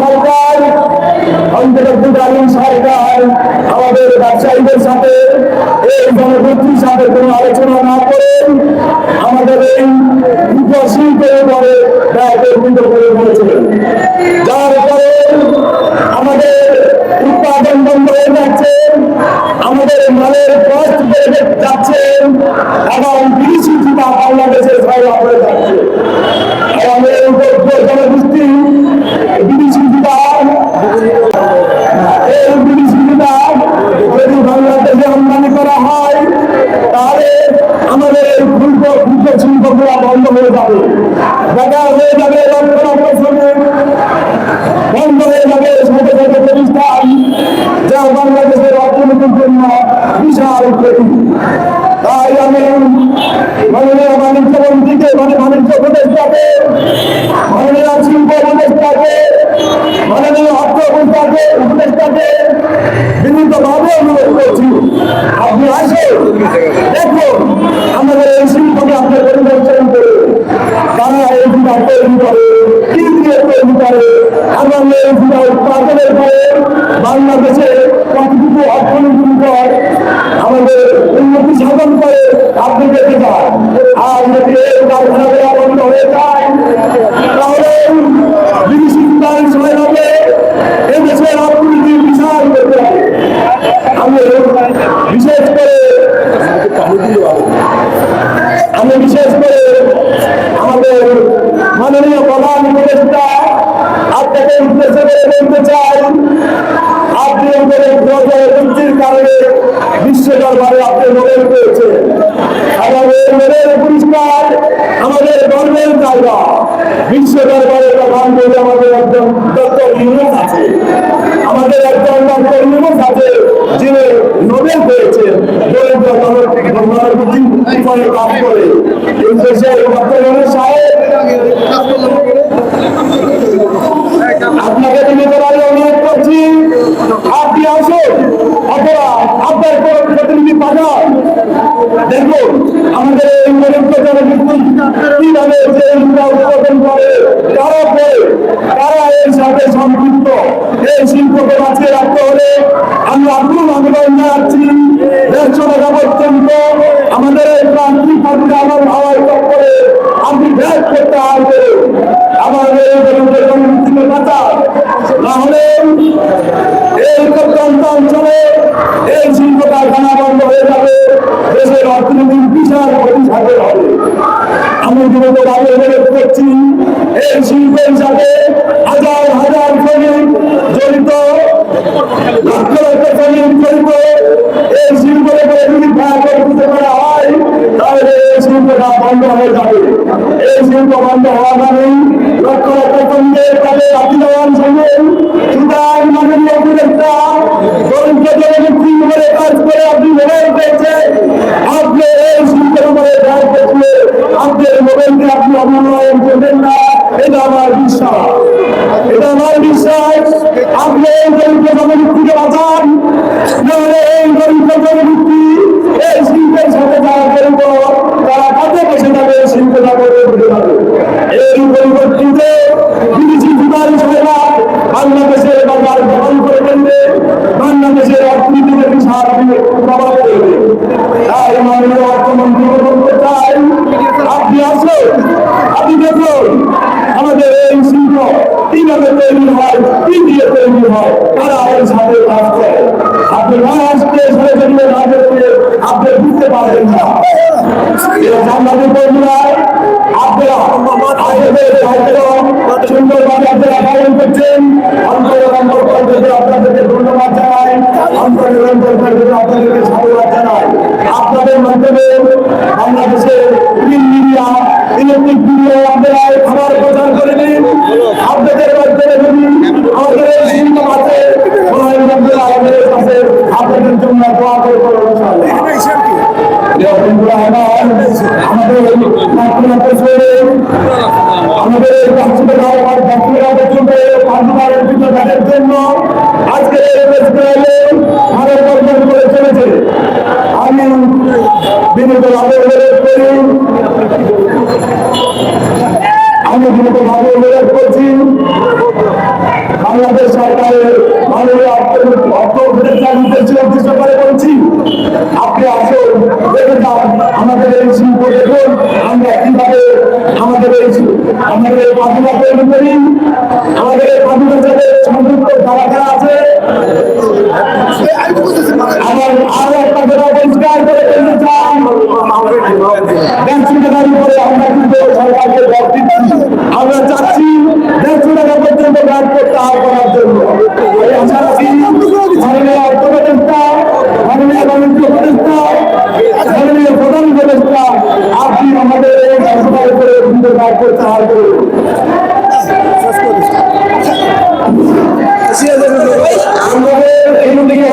সরকার অন্তর্বর্তীকালীন সরকার, আমাদের ব্যবসায়ীদের সাথে, এই জনগোষ্ঠীর সাথে কোনো আলোচনা না করে আমাদের এই শিল্পের উপরে ব্যয় বন্ধ করে বলেছিলেন যার ফলে আমাদের উৎপাদন বন্ধ হয়ে যাচ্ছে, আমাদের মালের কষ্ট বেড়ে যাচ্ছে, এবং বিদেশি জুতা বাংলাদেশে ছড়া হয়ে যাচ্ছে। বাণিজ্য উপদেষ্টাকে মাননীয় শিল্প উপদেষ্টাকে মাননীয় অর্থ উপদেষ্টাকে উপদেষ্টাকে বিনীতভাবে অনুরোধ করছি। আপনি আসুন, দেখুন, আমাদের এই শিল্পকে আপনি পরিবর্তন করে এই তৈরি করে, কি এবং এই বিভাগ উৎপাদনের পরে বাংলাদেশে কতটুকু অর্থনীতির উপর আমাদের উন্নতি সাধন করে আপনি দেখতে পান আর কারখানাগুলো আমি বিশেষ করে আমাদের মাননীয় প্রধান উপদেষ্টা আপনাকে উদ্দেশ্য করে বলতে চাই আপনি আমাদের প্রযুক্তির কারণে বিশ্ব দরবারে আপনি নোবেল পেয়েছেন আমাদের নোবেল পুরস্কার আমাদের গর্বের জায়গা বিশ্ব দরবারে প্রধান বলে আমাদের একজন ডক্টর ইউনুস আছে আমাদের একজন ডক্টর ইউনুস আছে যিনি নোবেল পেয়েছেন দরিদ্র মানববুদ্ধি বিপদে কাজ করে আপনাকে করার অনুরোধ করছি। আপনি আসুন। অথবা আপনার প্রতিনিধি পাঠান দেখুন, আমাদের এই গরিব জনগোষ্ঠী কীভাবে উৎপাদন করে, কারা করে, কারা এর সাথে সম্পৃক্ত, এই শিল্পকে বাঁচিয়ে রাখতে হলে আমি আগ্রহ আন্দোলন জানাচ্ছি দেড়শো টাকা বিগত শিল্পের সাথে হাজার হাজার শ্রমিক জড়িত, লক্ষ লক্ষ শ্রমিক জড়িত। এই শিল্পের করা হয় যাবে। এই শিল্প বন্ধ হওয়া মানে লক্ষ লক্ষ শ্রমিকের তাদের সঙ্গে উপদেষ্টা দরিদ্র জনগোষ্ঠী উপরে কাজ করে আপনি মোবাইল পেয়েছেন। আপনি এই শিল্পের উপরে কাজ করলে আপনি অবনয়ন করবেন না, এটা আমার বিশ্বাস। এটা আমার বিশ্বাস। আপনি এই দরিদ্র জনগোষ্ঠীকে বাঁচান, নাহলে এই দরিদ্র জনগোষ্ঠী এই শিল্পের সাথে যারা জড়িত, তারা কাজে বসে যাবে? শিল্পটা করে উঠে যাবে। এই পরিবর্তিতে বিদেশি বিমান সেবা বাংলাদেশের বাজার দখল করে ফেলবে, বাংলাদেশের অর্থনীতিতে বিশাল প্রভাব পড়বে তাই মাননীয় অর্থমন্ত্রী বলতে চাই, আপনি আসুন। আপনি দেখুন, আমাদের এই শিল্প কীভাবে তৈরি হয়, কি দিয়ে তৈরি হয়, তারা এর সাথে কাজ করে। আপনি না আসতে সরাসরি না দেখতে আপনি বুঝতে পারবেন না। আপনাদের কার্যক্রম সুন্দরভাবে আপনারা পালন করছেন। অন্তরঙ্গর পর্যন্ত আপনাদেরকে ধন্যবাদ জানাই। অন্তরঙ্গর পর্যন্ত আপনাদেরকে সাধুবাদ জানাই। আপনাদের মাধ্যমে বাংলাদেশের মিডিয়া মিডিয়া আপনারা খাবার প্রচার করে দিন আপনাদের মাধ্যমে যদি আমাদের শিল্প আছে আমাদের কাছে আপনাদের জন্য দোয়া করে আমাদের আমাদের এই বাচ্চাদের বাচ্চারা পর্যন্ত পাঁচবারের জন্য তাদের জন্য আজকে ভারত বর্জন করে চলেছে। আমি বিনীতভাবে অনুরোধ করি। বিনীতভাবে অনুরোধ করছি বাংলাদেশ অর্থ- উপদেষ্টার উদ্দেশ্যে করে বলছি আপনি আসুন আমাদের এই শিল্প আমরা কীভাবে আমাদের এই আমাদের এই পাদুকা তৈরি করি আমাদের এই পাদুকার সাথে সংযুক্ত আছে আমার আরও একটা কথা পরিষ্কার করে বলতে চাই দেড়শো টাকার উপরে আমরা কিন্তু সরকারকে দর দিচ্ছি আমরা চাচ্ছি দেড়শো টাকা পর্যন্ত তার করার জন্য। মাননীয় অর্থ উপদেষ্টা মাননীয় বাণিজ্য উপদেষ্টা মাননীয় প্রধান উপদেষ্টা আপনি আমাদের এই দেড়শো করে উপরে ব্যাট করতে সাহায্য করুন আমাদের এই দিকে